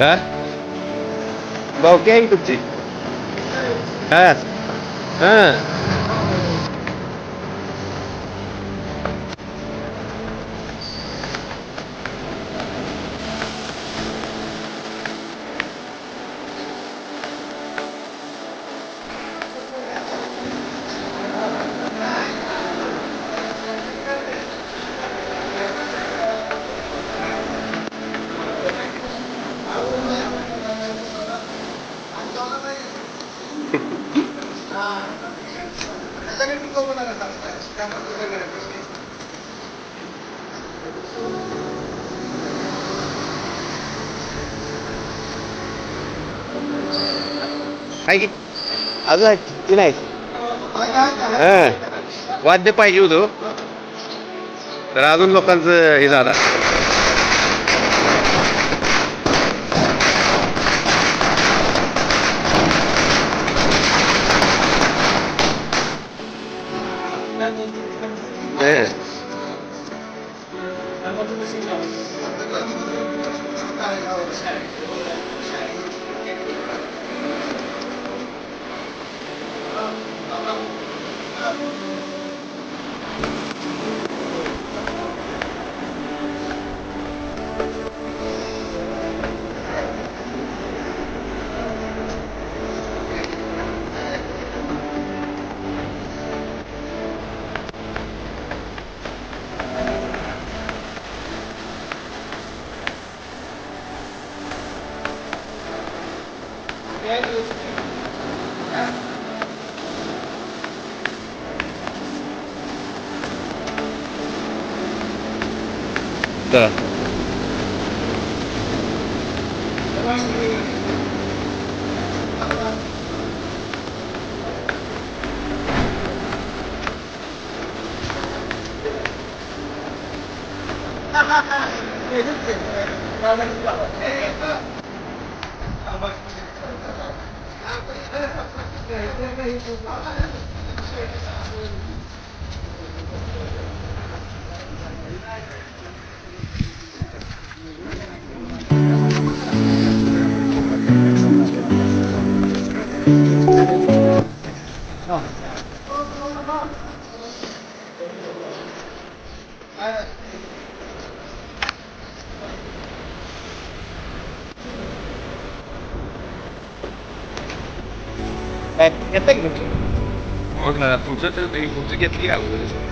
हा? भावकी आहे तुमची? हा. हा. आहे की? अजून आहे की नाही. हा वाद्य पाहिजे होतो हो. तर अजून लोकांचं हे झालं. काय येतं की नाही? मग ना तुमचं तर ते तुमचं घेतली अगोदर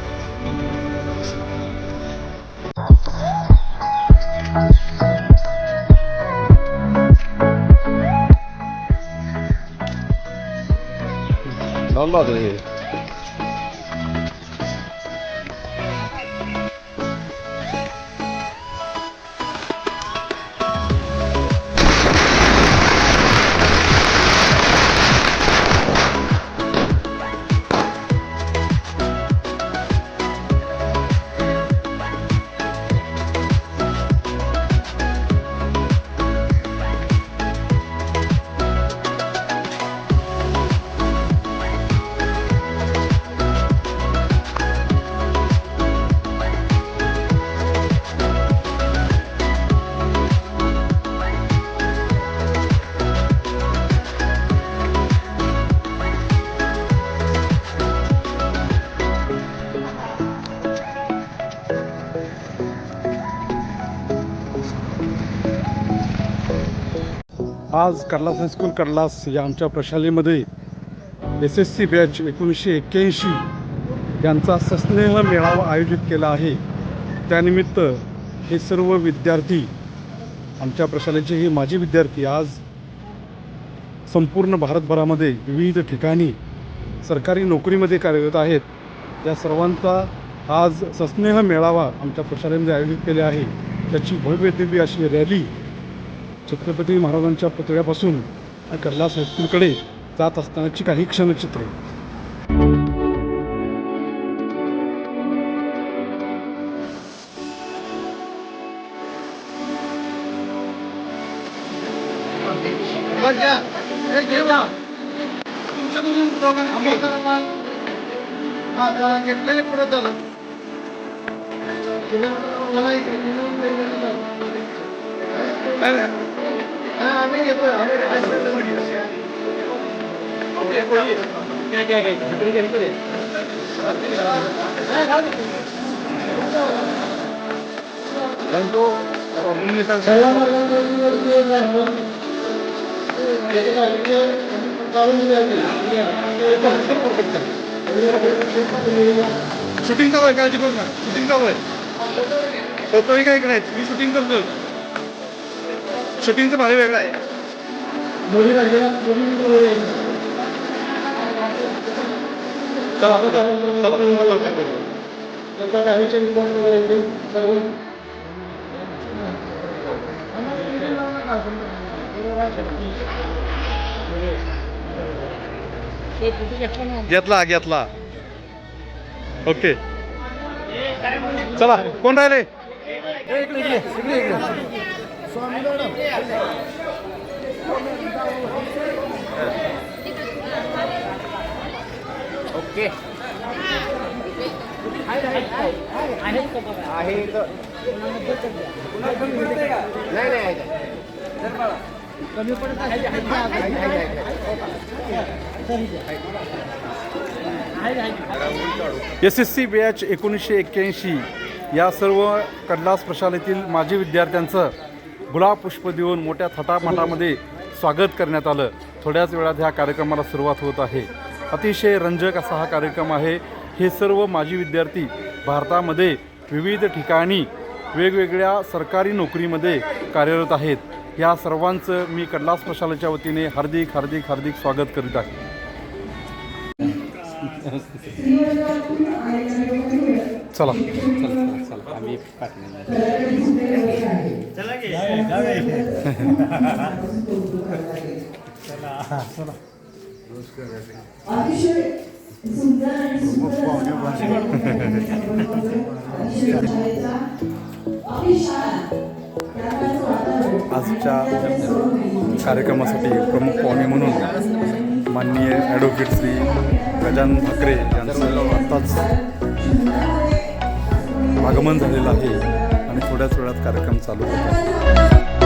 लावून लावतो हे आज कर्लास हायस्कूल कर्लास या आमच्या प्रशालेमध्ये एस एस सी बॅच एकोणीसशे एक्क्याऐंशी यांचा सस्नेह मेळावा आयोजित केला आहे. त्यानिमित्त हे सर्व विद्यार्थी आमच्या प्रशालेचे हे माजी विद्यार्थी आज संपूर्ण भारतभरामध्ये विविध ठिकाणी सरकारी नोकरीमध्ये कार्यरत आहेत. त्या सर्वांचा आज सस्नेह मेळावा आमच्या प्रशालेमध्ये आयोजित केले आहे. त्याची भव्य दिव्य अशी रॅली छत्रपती महाराजांच्या पुतळ्यापासून कल्ला हायस्कूलकडे जात असतानाची काही क्षणचित्रे. घेतलेले पुढे झालं शूटिंग चालू आहे काळजी करू ना शूटिंग चालू आहे होतोय काय करायचं मी शूटिंग करतो शूटिंगचं भारी वेगळं आहे. चला आता चला चला घेतला घेतला ओके चला कोण राहिले S S C batch एकोणीसशे एक्क्याऐंशी या सर्व कडलास प्रशालेतील माजी विद्यार्थ्यांचं गुलाब पुष्प देऊन मोठ्या थाटामाटामध्ये स्वागत करण्यात आलं. थोड्याच वेळात ह्या कार्यक्रमाला सुरुवात होत आहे. अतिशय रंजक असा हा कार्यक्रम आहे. हे सर्व माजी विद्यार्थी भारतामध्ये विविध ठिकाणी वेगवेगळ्या सरकारी नोकरीमध्ये कार्यरत आहेत. या सर्वांचं मी कडलास प्रशालेच्या वतीने हार्दिक हार्दिक हार्दिक स्वागत करीत आहे. चला. सुंदर आणि आजच्या कार्यक्रमासाठी प्रमुख पाहुणे म्हणून माननीय ॲडव्होकेट श्री गजानन ठाकरे यांचं आत्ताच आगमन झालेलं आहे आणि थोड्याच वेळात कार्यक्रम चालू होत.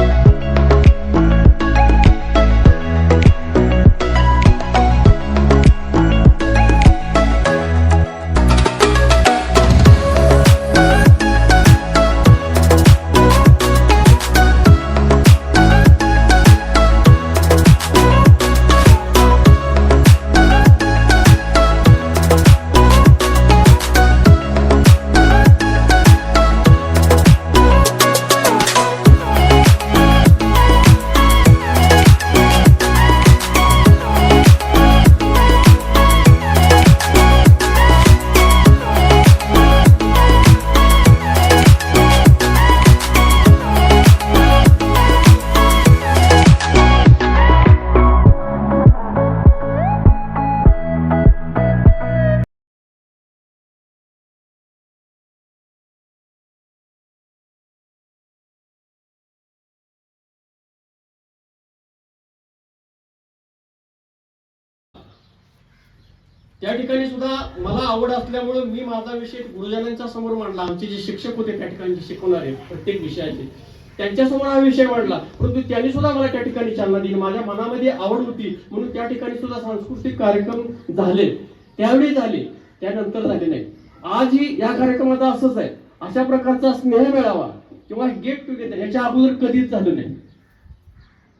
त्या ठिकाणी सुद्धा मला आवड असल्यामुळे मी माझा विषय गुरुजनांच्या समोर मांडला. आमचे जे शिक्षक होते त्या ठिकाणी शिकवणारे प्रत्येक विषयाचे. त्यांच्यासमोर हा विषय मांडला. परंतु त्यांनी सुद्धा मला त्या ठिकाणी चालना दिली. माझ्या मनामध्ये आवड होती. म्हणून त्या ठिकाणी सुद्धा सांस्कृतिक कार्यक्रम झाले. त्यावेळी झाले. त्यानंतर झाले नाही. आजही या कार्यक्रमात असंच आहे. अशा प्रकारचा स्नेह मिळावा किंवा गेट टुगेदर याच्या अगोदर कधीच झालं नाही.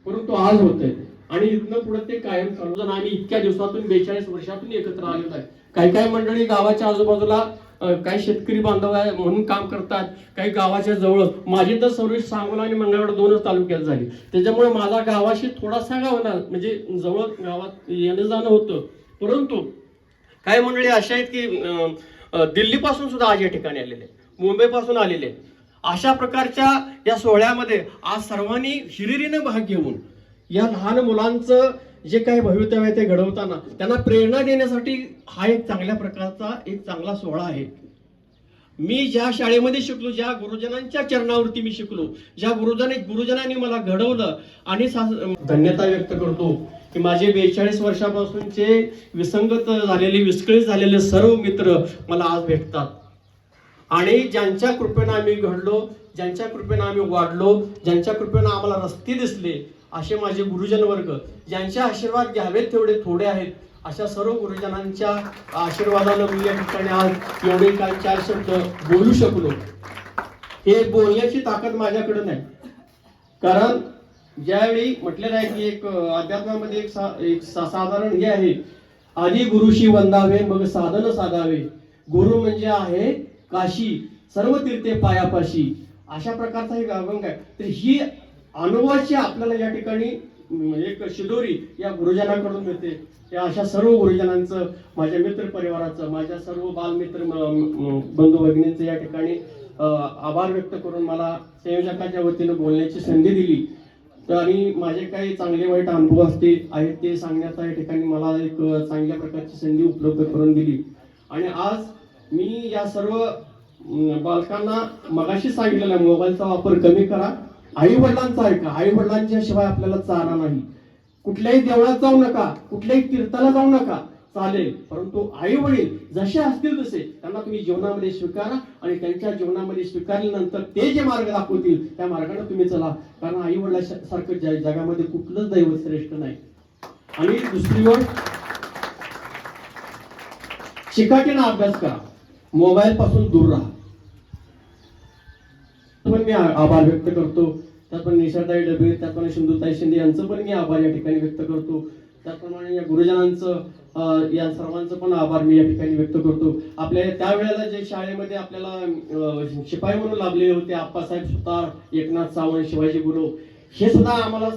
परंतु आज होत आणि इथनं पुढे ते कायम चालू झालं. आम्ही इतक्या दिवसातून बेचाळीस वर्षातून एकत्र आलेलो आहे. काही काही मंडळी गावाच्या आजूबाजूला काही शेतकरी बांधव आहे म्हणून काम करतात. काही गावाच्या जवळ. माझी तर सर्विस सांगोला आणि मंगळवार दोनच तालुक्यात झाली. त्याच्यामुळे माझा गावाशी थोडासा गावना म्हणजे जवळ गावात येणं जाणं होतं. परंतु काही मंडळी अशा आहेत की अं, दिल्लीपासून सुद्धा आज या ठिकाणी आलेले मुंबईपासून आलेले अशा प्रकारच्या या सोहळ्यामध्ये आज सर्वांनी हिरिरीनं भाग घेऊन या लहान मुलांचं जे काही भवितव्य आहे ते घडवताना त्यांना प्रेरणा देण्यासाठी हा एक चांगल्या प्रकारचा एक चांगला सोहळा आहे. मी ज्या शाळेमध्ये शिकलो ज्या गुरुजनांच्या चरणावरती मी शिकलो ज्या गुरुजनांनी गुरुजनांनी मला घडवलं आणि धन्यता व्यक्त करतो की माझे बेचाळीस वर्षापासूनचे विसंगत झालेले विस्कळीत झालेले सर्व मित्र मला आज भेटतात. आणि ज्यांच्या कृपेनं आम्ही घडलो ज्यांच्या कृपेनं आम्ही वाढलो ज्यांच्या कृपेनं आम्हाला रस्ते दिसले असे माझे गुरुजन वर्ग ज्यांचे आशीर्वाद घ्यावेत तेवढे थोडे आहेत अशा सर्व गुरुजनांच्या आशीर्वादानं मी या ठिकाणी आज एवढे काही चार शब्द बोलू शकलो हे बोलण्याची ताकद माझ्याकडे नाही. कारण ज्यावेळी म्हटलेलं आहे की एक अध्यात्मामध्ये एक सा, एक साधारण हे आहे आधी गुरुशी वंदावे मग साधन साधावे. गुरु म्हणजे आहे काशी सर्व तीर्थे पायापाशी. अशा प्रकारचा हे अभंग आहे. तर ही अनुभवाची आपल्याला या ठिकाणी एक शिदोरी या गुरुजनाकडून मिळते. या अशा सर्व गुरुजनांचं माझ्या मित्र परिवाराचं माझ्या सर्व बालमित्र बंधू भगिनींचं या ठिकाणी आभार व्यक्त करून मला संयोजकाच्या वतीनं बोलण्याची संधी दिली. तर आणि माझे काही चांगले वाईट अनुभव असते आहेत ते सांगण्याचा या ठिकाणी मला एक चांगल्या प्रकारची संधी उपलब्ध करून दिली. आणि आज मी या सर्व बालकांना मगाशी सांगितलेला मोबाईलचा वापर कमी करा आई वडिलांचा ऐका. आई वडिलांच्या शिवाय आपल्याला चारा नाही. कुठल्याही देवळात जाऊ नका कुठल्याही तीर्थाला जाऊ नका. चालेल. परंतु आई वडील जसे असतील तसे त्यांना तुम्ही जीवनामध्ये स्वीकारा आणि त्यांच्या जीवनामध्ये स्वीकारल्यानंतर ते जे मार्ग दाखवतील त्या मार्गाने तुम्ही चला. कारण आई वडिलांसारखं ज- जगामध्ये कुठलंच दैव श्रेष्ठ नाही. आणि दुसरी गोष्ट शिकाटीनं अभ्यास करा. मोबाईल पासून दूर राहा. पण मी आभार व्यक्त करतो. त्यात पण निशाताई डबे त्याचप्रमाणे सिंधुताई शिंदे यांचं पण मी आभार या ठिकाणी व्यक्त करतो. त्याचप्रमाणे या गुरुजनांचं या सर्वांचं पण आभार मी या ठिकाणी व्यक्त करतो. आपल्या त्यावेळेला जे शाळेमध्ये आपल्याला शिपाई म्हणून लाभलेले होते आप्पासाहेब सुतार एकनाथ सावंत शिवाजी गुरु हे सुद्धा आम्हाला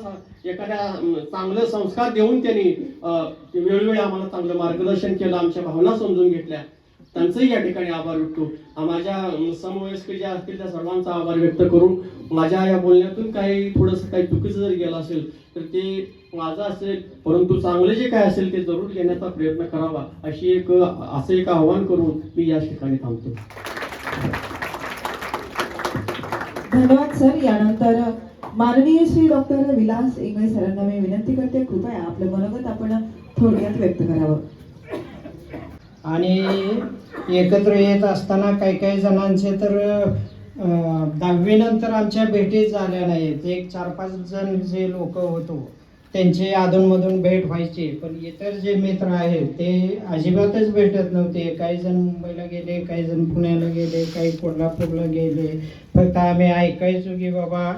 एखाद्या चांगलं संस्कार देऊन त्यांनी वेळोवेळी आम्हाला चांगलं मार्गदर्शन केलं आमच्या भावना समजून घेतल्या. त्यांचंही या ठिकाणी आभार व्यक्तो माझ्या समवयस्क ज्या असतील त्या सर्वांचा आभार व्यक्त करून माझ्या या बोलण्यातून काही थोडंसं काही चुकीचं जर गेलं असेल तर ते माझं असेल परंतु चांगले जे काय असेल ते जरूर घेण्याचा प्रयत्न करावा अशी एक असं एक आव्हान करून मी या ठिकाणी थांबतो. धन्यवाद सर. यानंतर माननीय श्री डॉक्टर विलास इंगळे सरांना मी विनंती करते. कृपया आपलं मनोगत आपण थोडक्यात व्यक्त करावं. आणि एकत्र येत असताना काही काही जणांचे तर दहावीनंतर आमच्या भेटी झाल्या नाहीत. एक चार पाच जण जे लोक होतो त्यांची अधूनमधून भेट व्हायची. पण इतर जे मित्र आहेत ते अजिबातच भेटत नव्हते. काही जण मुंबईला गेले काही जण पुण्याला गेले काही कोल्हापूरला गेले. फक्त आम्ही ऐकायचो की बाबा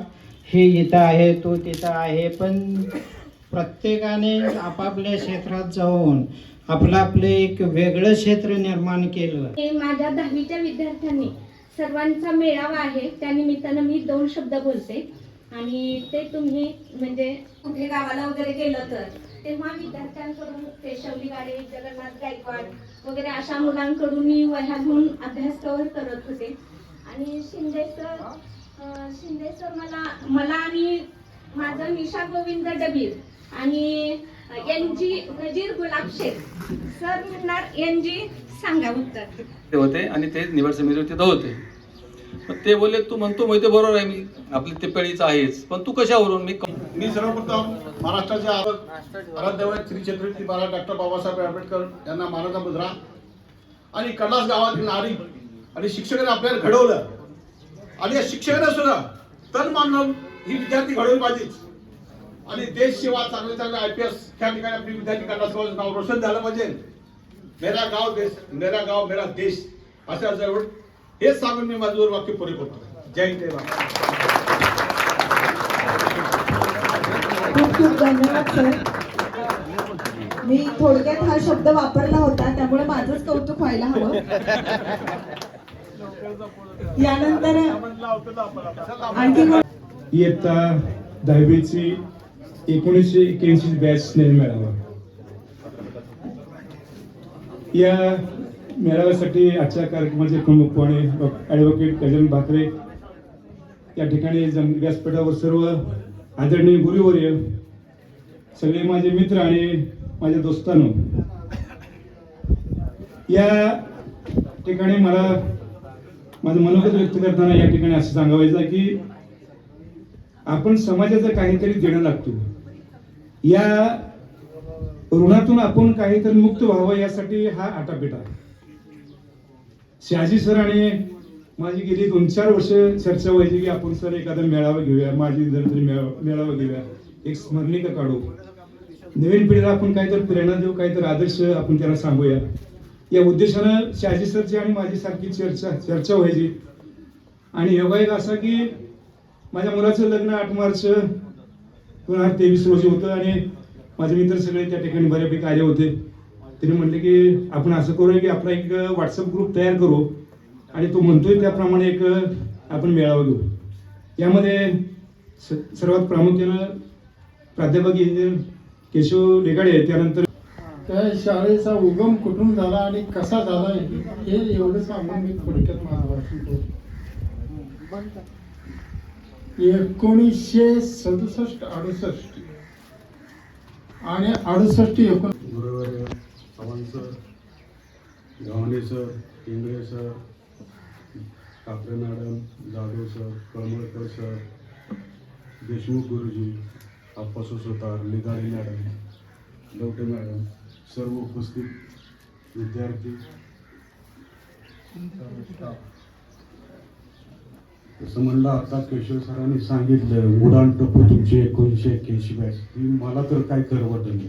हे इथं आहे तो तिथं आहे. पण प्रत्येकाने आपापल्या क्षेत्रात जाऊन आपलं आपलं एक वेगळं क्षेत्र निर्माण केलं. हे माझ्या दहावीच्या विद्यार्थ्यांनी सर्वांचा मेळावा आहे. त्या निमित्तानं मी दोन शब्द बोलते. आणि ते तुम्ही म्हणजे कुठे गावाला वगैरे गेलं तर तेव्हा विद्यार्थ्यांकडून केशवली गाडे जगन्नाथ गायकवाड वगैरे अशा मुलांकडून मी वह्या घेऊन अभ्यास कवर करत होते. आणि शिंदे सर शिंदे सर मला मला आणि माझं निशा गोविंद डबीर आणि N G Nazir Gulab Sheikh. Sir म्हणणार एन जी सांगा उत्तर. ते होते आणि ते निवड समितीवर तिथं होते. मग ते बोलले तू म्हणतो माहिती बरोबर आहे मी. आपली ते पेढीचं आहेच. पण तू कशावरून? मी मी सर्वप्रथम महाराष्ट्राचे आराध्यवय श्री छत्रपती महाराज डॉक्टर बाबासाहेब आंबेडकर यांना मानाचा मुद्रा आणि कलास गावातील नारी आणि शिक्षकाने आपल्याला घडवलं. आणि या शिक्षकाने सुद्धा तन मानव ही विद्यार्थी घडवली पाहिजे आणि देश सेवा चांगले चांगले आय पी एस त्या ठिकाणी आपली विद्यार्थी नाव रोशन झालं पाहिजे मेरा गाव देश मेरा गाव मेरा देश. असं जवळ हेच सांगून मी माझं वाक्य पुरे करतो. जय हिंद खूप खूप धन्यवाद सर. मी थोडक्यात हा शब्द वापरला होता त्यामुळे माझंच कौतुक व्हायला हवं. यानंतर आणखी इयत्ता दहावीची एकोणीसशे एक्क्याऐंशी बॅच मेळावा या मेळाव्यासाठी आजच्या कार्यक्रमाचे प्रमुख पाहुणे ॲडव्होकेट गजानन भाकरे. या ठिकाणी व्यासपीठावर सर्व आदरणीय गुरुवर्य सगळे माझे मित्र आणि माझ्या दोस्तांनो. या ठिकाणी मला माझं मनोगत व्यक्त करताना या ठिकाणी असं सांगावायचं की आपण समाजाचं काहीतरी देणं लागतो. या ऋणातून आपण काहीतरी मुक्त व्हावं यासाठी हा आटापिटा शहाजी सर आणि माझी गेली दोन चार वर्ष चर्चा व्हायची की आपण सर एखादा मेळावा घेऊया माझी जर तरी मेळावा घेऊया एक स्मरणिका काढू. नवीन पिढीला आपण काहीतरी प्रेरणा देऊ काहीतरी आदर्श आपण त्याला सांगूया. या उद्देशानं शहाजी सरची आणि माझी सारखी चर्चा चर्चा व्हायची. आणि योगायोग असा की माझ्या मुलाचं लग्न आठ मार्च दोन हजार तेवीस रोजी होतं आणि माझे मित्र सगळे त्या ठिकाणी बऱ्यापैकी आले होते. त्यांनी म्हटले की आपण असं करूया की आपला एक व्हॉट्सअप ग्रुप तयार करू आणि तो म्हणतोय त्याप्रमाणे एक आपण मेळावा घेऊ. यामध्ये स- सर्वात प्रामुख्यानं प्राध्यापक इंजिनियर केशव लेगाडे त्यानंतर त्या शाळेचा उगम कुठून झाला आणि कसा झाला हे एवढं सांगून मी थोडक्यात माझं एकोणीसशे सदुसष्ट अडुसष्ट. आणि अडुसष्ट एकोण गुरुवर्य Chavan sir Gavhane sir Ingale sir Kapre madam Jadhav sir Kalmalkar sir Deshmukh Guruji अप्पासू सुतार लिगाडी मॅडम लवटे मॅडम सर्व उपस्थित विद्यार्थी जसं म्हणलं आता केशव सरांनी सांगितलं उडान टप्पू तुमची एकोणीसशे एक्क्याऐंशी बॅच ती मला तर काय करवत नाही.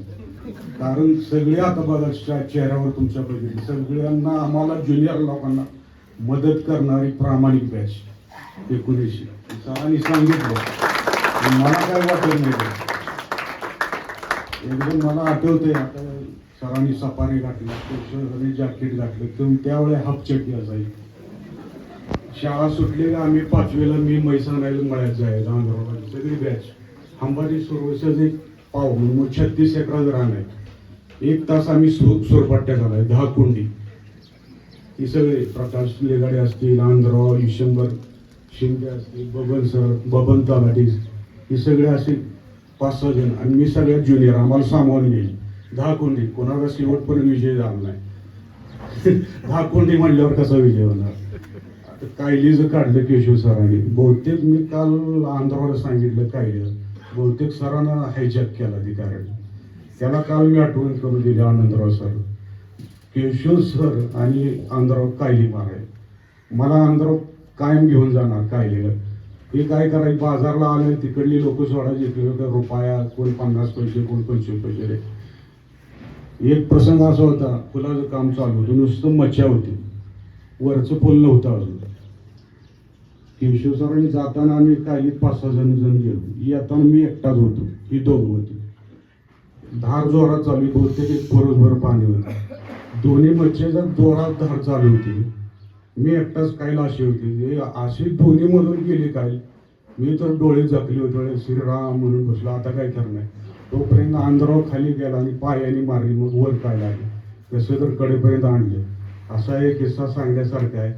कारण सगळे आता बघा चेहऱ्यावर तुमच्या बघितले सगळ्यांना आम्हाला ज्युनियर लोकांना मदत करणारी प्रामाणिक बॅच एकोणीसशे. सरांनी सांगितलं. मला काय वाटत नाही. एकदम मला आठवतंय आता सरांनी सफारी घातली केशवरांनी जॅकेट घातलं तर त्यावेळेस हाफ चड्डी असायची शाळा सुटली का आम्ही पाचवीला मी मैसान म्हणायचं मळ्यात जायचं आंध्रवाडी सगळी बॅच अंबारी सुरवशाच एक पाव मग छत्तीस एकरात रान आहे एक तास आम्ही सु सुरपट्ट्या आहे दहा कुंडी. ही सगळे प्रकाश लेगाडे असतील आंध्रराव ईशंबर शिंदे असतील बबन सर बबन तलाटी ही सगळे असे पाच सहा जण. आणि मी सगळ्यात ज्युनियर आम्हाला सामावून घेईल दहा कोंडी. कोणाला शेवटपर्यंत विजय झाला नाही. दहा कोंडी म्हणल्यावर कसा विजय होणार? कायलीचं काढलं केशव सरांनी. बहुतेक मी काल आंध्रावर सांगितलं कायलं. बहुतेक सरांना हायजॅक केला ती कारण त्याला काल मी आठवण करून दिली आनंदराव सर. केशव सर आणि आंध्राव कायली माराय मला आंध्राव कायम घेऊन जाणार कायलीला. हे काय करायचं? बाजारला आले तिकडली लोक सोडायची. इकडे रुपया कोण पन्नास पैसे कोण पंचवीस पैसे रे. एक प्रसंग असा होता फुलाचं काम चालू होतं. नुसतं मच्छा होती. वरचं पूल नव्हतं अजून. केशवसरांनी जाताना आम्ही काही पाच सहा जण जण गेलो. येताना मी एकटाच होतो. ही दोघं होती. धार जोरात चालू होती. बहुतेक एक पाणी होतं. दोन्ही मच्छीच्या जोरात धार चालू होती. मी एकटाच काही अशी होती. अशी दोन्ही मधून गेली काय मी तर डोळे जखले होते. श्रीराम म्हणून बसलो. आता काय करणार? तोपर्यंत आंध्राव खाली गेला आणि पायाने मारली. मग वर काय लागले? कसं तर कडेपर्यंत आणले. असा एक किस्सा सांगण्यासारखा आहे.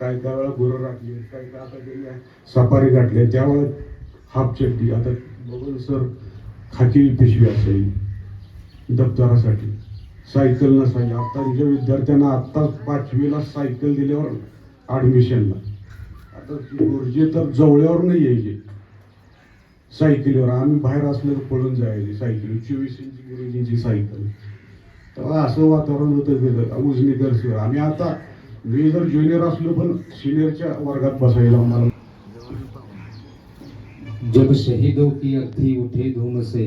काय काय वेळा गुरं राखली काही काय आता गेल्या सफारी गाठले त्यावेळेस हाफ चड्डी. आता बघून सर खाकी पिशवी असेल दप्तरासाठी. सायकल नसायची आत्ताच्या विद्यार्थ्यांना आत्ता पाचवीला सायकल दिल्यावर ॲडमिशनला आता गुरुजी तर जवळ्यावर नाही यायचे सायकलीवर. आम्ही बाहेर असलं तर पळून जायचे सायकल चोवीस इंची गुरुजींची सायकल. तेव्हा असं वातावरण होतं तिथं. उजनीकर सर. आम्ही आता मी जर ज्युनियर असलो पण सिनियरच्या वर्गात बसायला आम्हाला जब शहीदों की अर्थी उठे धूम से,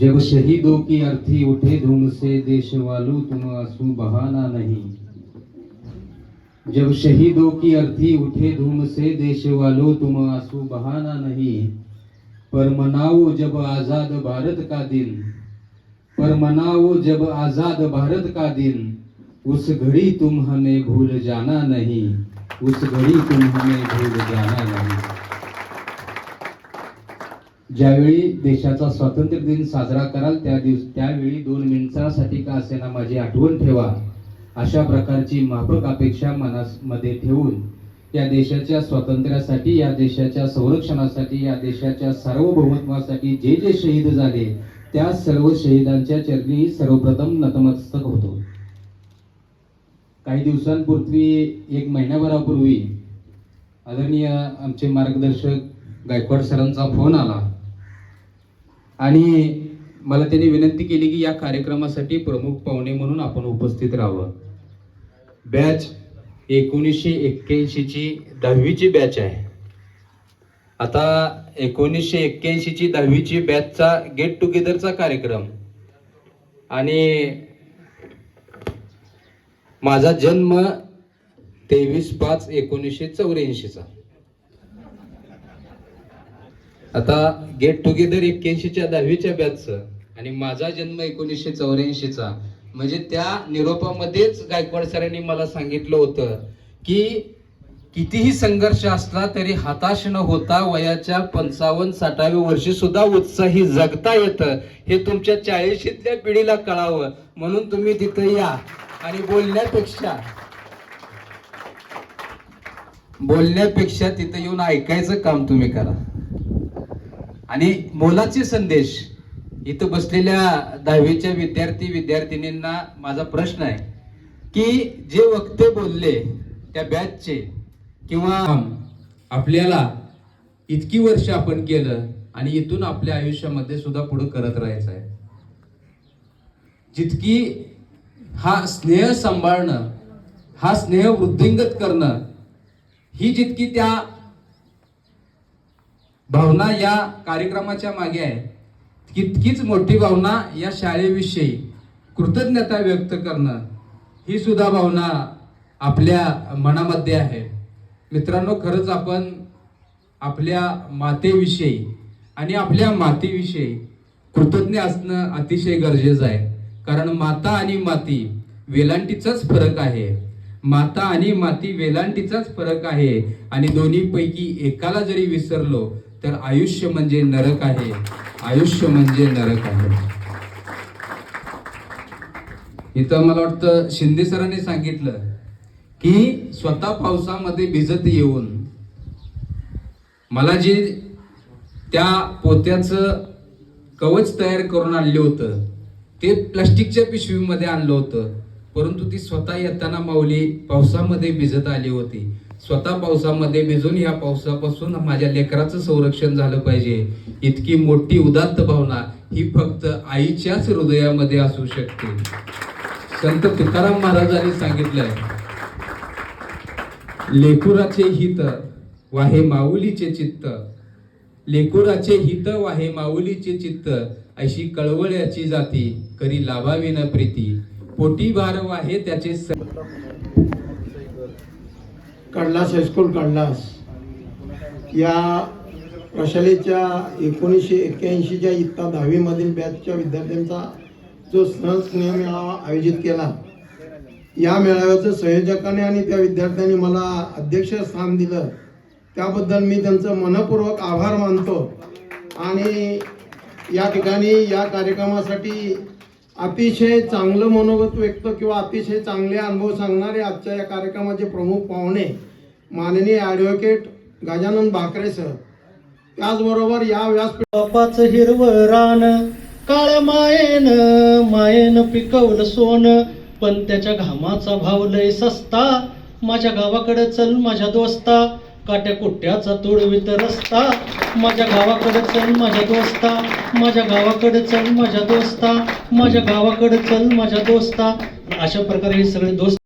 जब शहीदों की अर्थी उठे धूम से देश वालों तुम आँसू बहाना नहीं। जब शहीदों की अर्थी उठे धूम से देश वालों तुम आँसू बहाना नहीं। पर मनाओ जब आज़ाद भारत का दिन पर मनाओ जब आज़ाद भारत का दिन उस घड़ी तुम हमें भूल जाना नहीं उस घड़ी तुम हमें भूल जाना नहीं। ज्यावेळी देशाचा स्वातंत्र्य दिन साजरा कराल त्या दिवस त्यावेळी दोन मिनिटांसाठी का असेना माझी आठवण ठेवा अशा प्रकारची माफक अपेक्षा मनामध्ये ठेवून या देशाच्या स्वातंत्र्यासाठी या देशाच्या संरक्षणासाठी या देशाच्या सार्वभौमत्वासाठी जे जे शहीद झाले त्या सर्व शहीदांच्या चरणी सर्वप्रथम नतमस्तक होतो. काही दिवसांपूर्वी एक महिन्याभरापूर्वी आदरणीय आमचे मार्गदर्शक गायकवाड सरांचा फोन आला. आणि मला त्यांनी विनंती केली की या कार्यक्रमासाठी प्रमुख पाहुणे म्हणून आपण उपस्थित राहावं. बॅच एकोणीसशे एक्क्याऐंशीची दहावीची बॅच आहे. आता एकोणीसशे एक्क्याऐंशीची दहावीची बॅचचा गेट टुगेदरचा कार्यक्रम आणि माझा जन्म तेवीस पाच एकोणीसशे चौऱ्याऐंशीचा. आता गेट टुगेदर एक्क्याऐंशीच्या दहावीच्या बॅचचं आणि माझा जन्म एकोणीसशे चौऱ्याऐंशीचा. म्हणजे त्या निरोपामध्येच गायकवाड सरांनी मला सांगितलं होतं की कितीही संघर्ष असला तरी हताश न होता वयाच्या पंचावन्न साठाव्या वर्षी सुद्धा उत्साही जगता येतं. हे तुमच्या चाळीशीतल्या पिढीला कळावं. म्हणून तुम्ही तिथं या. आणि बोलण्यापेक्षा बोलण्यापेक्षा तिथं येऊन ऐकायचं काम तुम्ही करा. आणि मोलाचे संदेश इथं बसलेल्या दहावीच्या विद्यार्थी विद्यार्थिनींना माझा प्रश्न आहे की जे वक्ते बोलले त्या बॅचचे किंवा आपल्याला इतकी वर्ष आपण केलं आणि इथून आपल्या आयुष्यामध्ये सुद्धा पुढे करत राहायचं आहे. जितकी हा स्नेह सांभाळणं हा स्नेह वृद्धिंगत करणं ही जितकी त्या भावना या कार्यक्रमाच्या मागे आहे तितकीच मोठी भावना या शाळेविषयी कृतज्ञता व्यक्त करणं ही सुद्धा भावना आपल्या मनामध्ये आहे. मित्रांनो खरंच आपण आपल्या मातेविषयी आणि आपल्या मातीविषयी कृतज्ञ असणं अतिशय गरजेचं आहे. कारण माता आणि माती वेलांटीचाच फरक आहे. माता आणि माती वेलांटीचाच फरक आहे. आणि दोन्हीपैकी एकाला जरी विसरलो तर आयुष्य म्हणजे नरक आहे. आयुष्य म्हणजे नरक आहे. इथं मला वाटतं शिंदे सरांनी सांगितलं की स्वतः पावसामध्ये भिजत येऊन मला जे त्या पोत्याचं कवच तयार करून आणलं होतं ते प्लास्टिकच्या पिशवीमध्ये आणलं होतं. परंतु ती स्वतः येताना माऊली पावसामध्ये भिजत आली होती. स्वतः पावसामध्ये भिजून या पावसापासून माझ्या लेकराचं संरक्षण झालं पाहिजे. इतकी मोठी उदात्त भावना ही फक्त आईच्याच हृदयामध्ये असू शकते. संत तुकाराम महाराजांनी सांगितलंय लेकुराचे हित वाहे माऊलीचे चित्त. लेकुराचे हित वाहे माऊलीचे चित्त. अशी कळवळ्याची जाती. करी लाभावी न प्रीती. पोटी भार आहे त्याचे कडलास हायस्कूल कडलास या प्रशालेच्या एकोणीसशे एक्क्याऐंशीच्या इत्ता दहावीमधील बॅचच्या विद्यार्थ्यांचा जो सहज मेळावा आयोजित केला. या मेळाव्याचं संयोजकाने आणि त्या विद्यार्थ्यांनी मला अध्यक्ष स्थान दिलं. त्याबद्दल मी त्यांचं मनपूर्वक आभार मानतो. आणि या ठिकाणी या कार्यक्रमासाठी अतिशय चांगलं मनोगत व्यक्त किंवा अतिशय चांगले अनुभव सांगणारे आजच्या या कार्यक्रमाचे प्रमुख पाहुणे माननीय ॲडव्होकेट गजानन भाकरे सर. त्याचबरोबर या व्यासपीठ बापाच हिरवं रान काळ मायेन मायेन पिकवलं सोन पण त्याच्या घामाचा भाव लय सस्ता. माझ्या गावाकडे चल माझ्या दोस्ता. काट्या कुट्ट्याचा तुडवीत रस्ता माझ्या गावाकडे चल माझ्या दोस्ता. माझ्या गावाकडे चल माझ्या दोस्ता. माझ्या गावाकडे चल माझ्या दोस्ता. अशा प्रकारे हे सगळे दोस्त